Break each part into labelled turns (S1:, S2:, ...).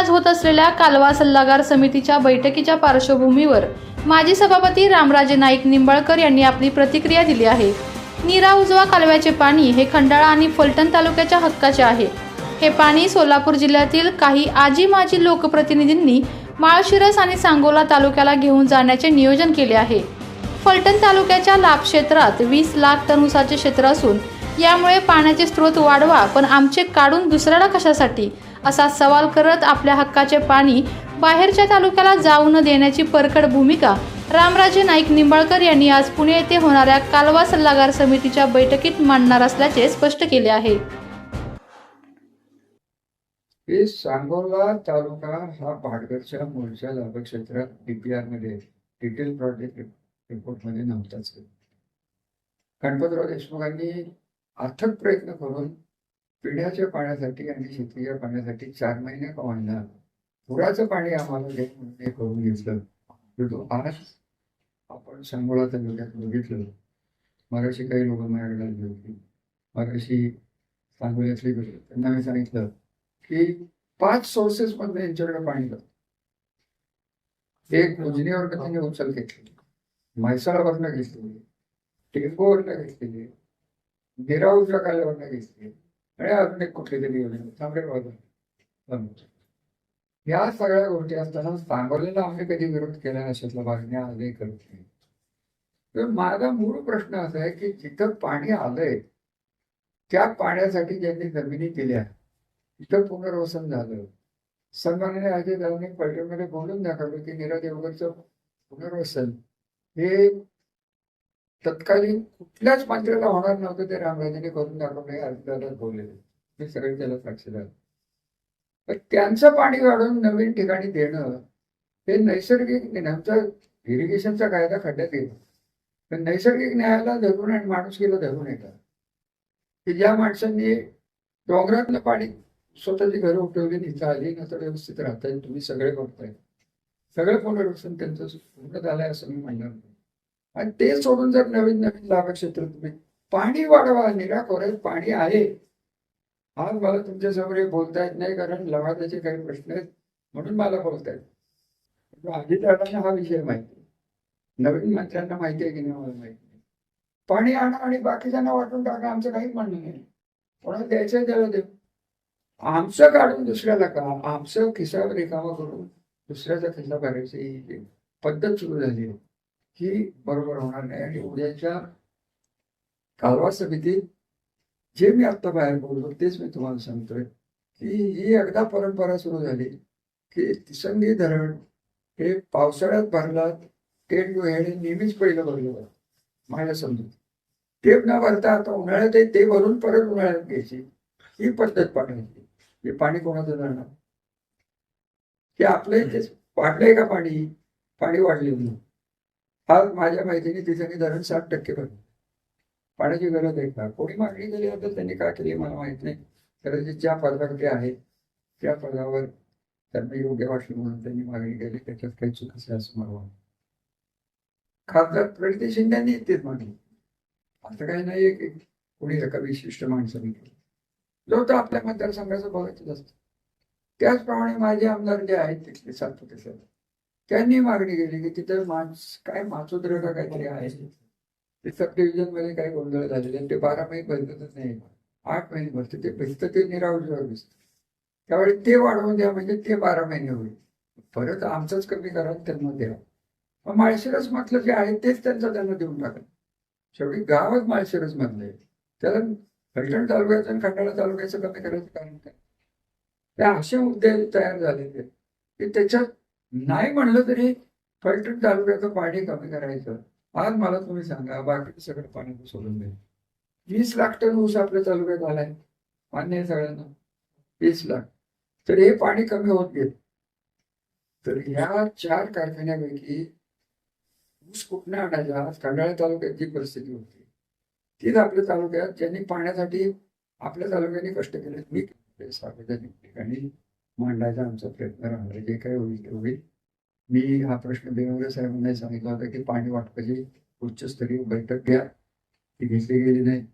S1: आज होत असलेल्या कालवा सल्लागार समितीच्या बैठकीच्या पार्श्वभूमीवर माजी सभापती रामराजे नाईक निंबाळकर यांनी आपली प्रतिक्रिया दिली आहे. नीरा उजवा कालव्याचे पाणी हे खंडाळा आणि फलटण तालुक्याच्या हक्काचे आहे. हे पाणी सोलापूर जिल्ह्यातील काही आजी माजी लोकप्रतिनिधींनी माळशिरस आणि सांगोला तालुक्याला घेऊन जाण्याचे नियोजन केले आहे. फलटण तालुक्याच्या लाभ क्षेत्रात वीस लाख टन ऊसाचे क्षेत्र असून यामुळे पाण्याचे स्रोत वाढवा पण आमचे काढून दुसऱ्याला कशासाठी? असा सवाल करत आपल्या हक्काचे पाणी बाहेरच्या तालुक्याला जाऊ न देण्याची परखड भूमिका रामराजे नाईक निंबाळकर यांनी आज पुणे येथे होणाऱ्या कालवा सल्लागार समितीच्या बैठकीत मांडणार असल्याचे स्पष्ट केले आहे.
S2: हे सांगोला तालुका हा भाटघरच्या मूळच्या लाभ क्षेत्रात डीपीआरमध्ये डिटेल प्रोजेक्ट रिपोर्टमध्ये नव्हताच. गणपतराव देशमुखांनी अथक प्रयत्न करून पिण्याच्या पाण्यासाठी आणि शेतीच्या पाण्यासाठी चार महिने कमावणार पुराचं पाणी आम्हाला हे करून घेतलं. परंतु आज आपण सांगोला तालुक्यात बघितलं. मगाशी काही लोक माझ्याकडे आली होती. मगाशी सांगोल्यातली गेली त्यांना मी सांगितलं की पाच सोर्सेस मधून यांच्याकडे पाणी जात. एक उजनीवर त्यांनी उचल घेतली. म्हैसाळावरनं घेतलेली टेंबोवरनं घेतलेली निराऊच्या काल्यावरनं घेतली. आणि अजून एक कुठली तरी योजना. या सगळ्या गोष्टी असताना सांगोलीला आम्ही कधी विरोध केला नसल्याला मागणी आजही करत नाही. तर माझा मूळ प्रश्न असा आहे की जिथं पाणी आलंय त्या पाण्यासाठी ज्यांनी जमिनी दिल्या तिथं पुनर्वसन झालं. सन्मानाने अजय दादांनी पलटणमध्ये बोलून दाखवलं की नीरज देवगडचं पुनर्वसन हे तत्कालीन कुठल्याच मंत्र्याला होणार नव्हतं ते रामराजेने करून दाखवलं नाही अजितदादा बोललेले हे सगळे त्याला साक्षीदार पण त्यांचं पाणी वाढून नवीन ठिकाणी देणं हे नैसर्गिक आमचा इरिगेशनचा कायदा खड्ड्यात येईल तर नैसर्गिक न्यायाला धरून आणि माणुसकीला धरून येतात. की ज्या माणसांनी डोंगरातलं पाणी स्वतःची घरं उठवली नाही चालली आली ना तर व्यवस्थित राहताय तुम्ही सगळे करताय सगळं पुनर्वसन त्यांचं पूर्ण झालंय असं मी म्हणणार नाही. आणि ते सोडून जर नवीन नवीन लाभक्षेत्र तुम्ही पाणी वाढवा निराकोऱ्यात पाणी आहे. आज मला तुमच्यासमोर हे बोलता येत नाही कारण लवादाचे काही प्रश्न आहेत म्हणून मला बोलता येत अजितदादांना हा विषय माहिती नवीन मंत्र्यांना माहिती आहे की नाही मला माहिती नाही. पाणी आणा आणि बाकीच्यांना वाटून टाका आमचं काही म्हणणं नाही. कोणाला द्यायचं त्याला देऊ. आमचं काढून दुसऱ्याला का? आमचं खिसावर रिकामा करून दुसऱ्याचा खिसा भरायचं ही पद्धत सुरू झाली आहे. ही बरोबर होणार नाही. आणि उद्याच्या कालवा समितीत जे मी आता बाहेर बोललो तेच मी तुम्हाला सांगतोय की ही एकदा परंपरा सुरू झाली की तिसंगी धरण हे पावसाळ्यात भरलात टेन हे नेहमीच पहिलं भरलं जातं माझ्या समजून. ते न भरता आता उन्हाळ्यात आहे ते भरून परत उन्हाळ्यात घ्यायची. ही पद्धत पाण्याची हे पाणी कोणाचं जाणार? ते आपल्या इथेच वाढलंय का पाणी? पाणी वाढले म्हणून. आज माझ्या माहितीने तिथे धरण साठ टक्के भरलं. पाण्याची गरज आहे का? कोणी मागणी केली होती त्यांनी का केली मला माहीत नाही. कदाचित ज्या पदावर ते आहेत त्या पदावर त्यांना योग्य वाटलं म्हणून त्यांनी मागणी केली. त्याच्यात काही चुक असेल असं मला खासदार प्रणिती शिंद्यांनी तेच मागणी असं काही नाही की कोणी एका विशिष्ट माणसाने केली. जो तो आपल्या मतदारसंघाचं बघायचं असतं. त्याचप्रमाणे माझे आमदार जे आहेत तिथले सातपुते साहेब. त्यांनी मागणी केली की तिथं माणस काय माचोद्र का काहीतरी आहे. ते सब डिव्हिजनमध्ये काही गोंधळ झालेले आणि ते बारा महिने बदलतच नाही. आठ महिने भरते ते भिजतं ते निरावजीवर भिजतं. त्यावेळी ते वाढवून द्या म्हणजे ते बारा महिने होईल. परत आमचंच कमी करा त्यांना द्या. मग माळशिरस म्हटलं जे आहे तेच त्यांचं त्यांना देऊन टाका. शेवटी गावच माळशिरस मधलं आहे. त्याला फलटण तालुक्याचं आणि खंडाळा तालुक्याचं कमी करायचं कारण काय? ते असे मुद्दे तयार झालेले की त्याच्यात नाही म्हणलं तरी फलटण तालुक्याचं पाणी कमी करायचं. आज मला तुम्ही सांगा बाकी सगळं पाणी सोडून दे वीस लाख टन ऊस आपल्या तालुक्यात आलाय मान्य आहे सगळ्यांना. वीस लाख. तर हे पाणी कमी होत गेलं. तर ह्या चार कारखान्यापैकी ऊस कुठनं आणायचा? आज खंडाळा तालुक्यात जी परिस्थिती होती. तीच आपल्या तालुक्यात ज्यांनी पाण्यासाठी आपल्या तालुक्याने कष्ट केले मी सार्वजनिक ठिकाणी. मांडायचा आमचा प्रयत्न राहणार जे काही होईल ते होईल. मी हा प्रश्न देवेंद्र साहेबांना सांगितला होता की पाणी वाटपाची उच्चस्तरीय बैठक घ्या. ती घेतली गेली नाही.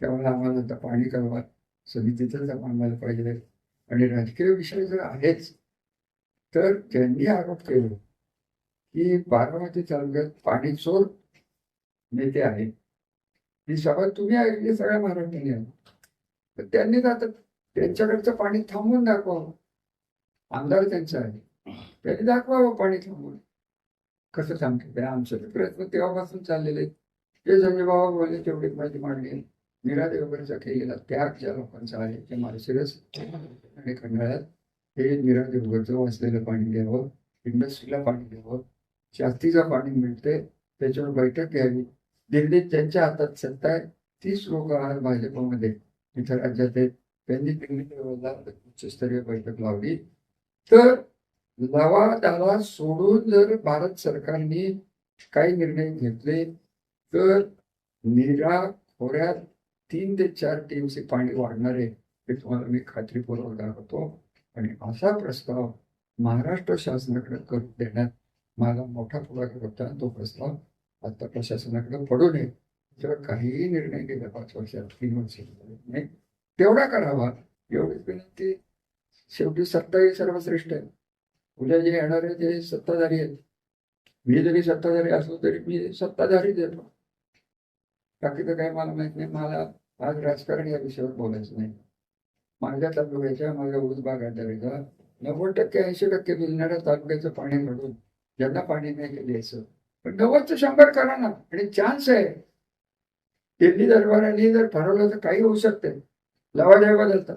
S2: त्यामुळे आम्हाला आता पाणी कळवा. समितीतच मांडायला पाहिजे आणि राजकीय विषय जर आहेच तर त्यांनी आरोप केले की बारामती तालुक्यात पाणी चोर नेते आहेत. ही सभा तुम्ही ऐकली सगळ्या महाराष्ट्राने आहे तर त्यांनी आता त्यांच्याकडचं पाणी थांबवून दाखवावं. आमदार त्यांचा आहे. त्यांनी दाखवावं पाणी थांबून. कसं सांगते ते आमचे प्रयत्न तेव्हापासून चाललेले ते संजय बाबा बोलले तेवढी माहिती मांडली निराधे देवगडचा केलेला त्याग ज्या लोकांचा आहे ते माळशिरस आणि खंडाळ्यात हे निराधे देवगडचं वाचलेलं पाणी द्यावं इंडस्ट्रीला पाणी द्यावं जास्तीचं पाणी मिळते त्याच्यावर बैठक घ्यावी. दिल्लीत ज्यांच्या हातात सत्ता आहे तीच लोक आज भाजपमध्ये. इथं राज्यात आहेत. त्यांनी दिल्ली उच्चस्तरीय बैठक लावली. तर लवा त्याला सोडून जर भारत सरकारने काही निर्णय घेतले तर निरा खोऱ्यात तीन ते चार टीमचे पाणी वाढणार आहे हे तुम्हाला मी खात्रीपूर्वक दाखवतो. आणि असा प्रस्ताव महाराष्ट्र शासनाकडे करून देण्यात माझा मोठा पुढाकार होता. तो प्रस्ताव आता प्रशासनाकडे पडू नये. त्याच्यावर काहीही निर्णय गेल्या पाच वर्षात तीन वर्ष नाही तेवढा करावा. एवढीच विनंती शेवटी सत्ता ही सर्वश्रेष्ठ आहे उद्या जे येणारे ते सत्ताधारी आहेत मी जरी सत्ताधारी असलो तरी मी सत्ताधारीच येतो बाकीचं काही मला माहीत नाही मला आज राजकारण या विषयावर बोलायचं नाही. माझ्या तालुक्याच्या माझ्या ऊस बागायतदारीचा नव्वद टक्के ऐंशी टक्के मिळणाऱ्या तालुक्याचं पाणी काढून ज्यांना पाणी नाही द्यायचं. पण नव्वदचं शंभर करा ना. आणि चान्स आहे. दिल्ली दरबाराने जर ठरवलं तर काही होऊ शकते लवादेवा बदलतात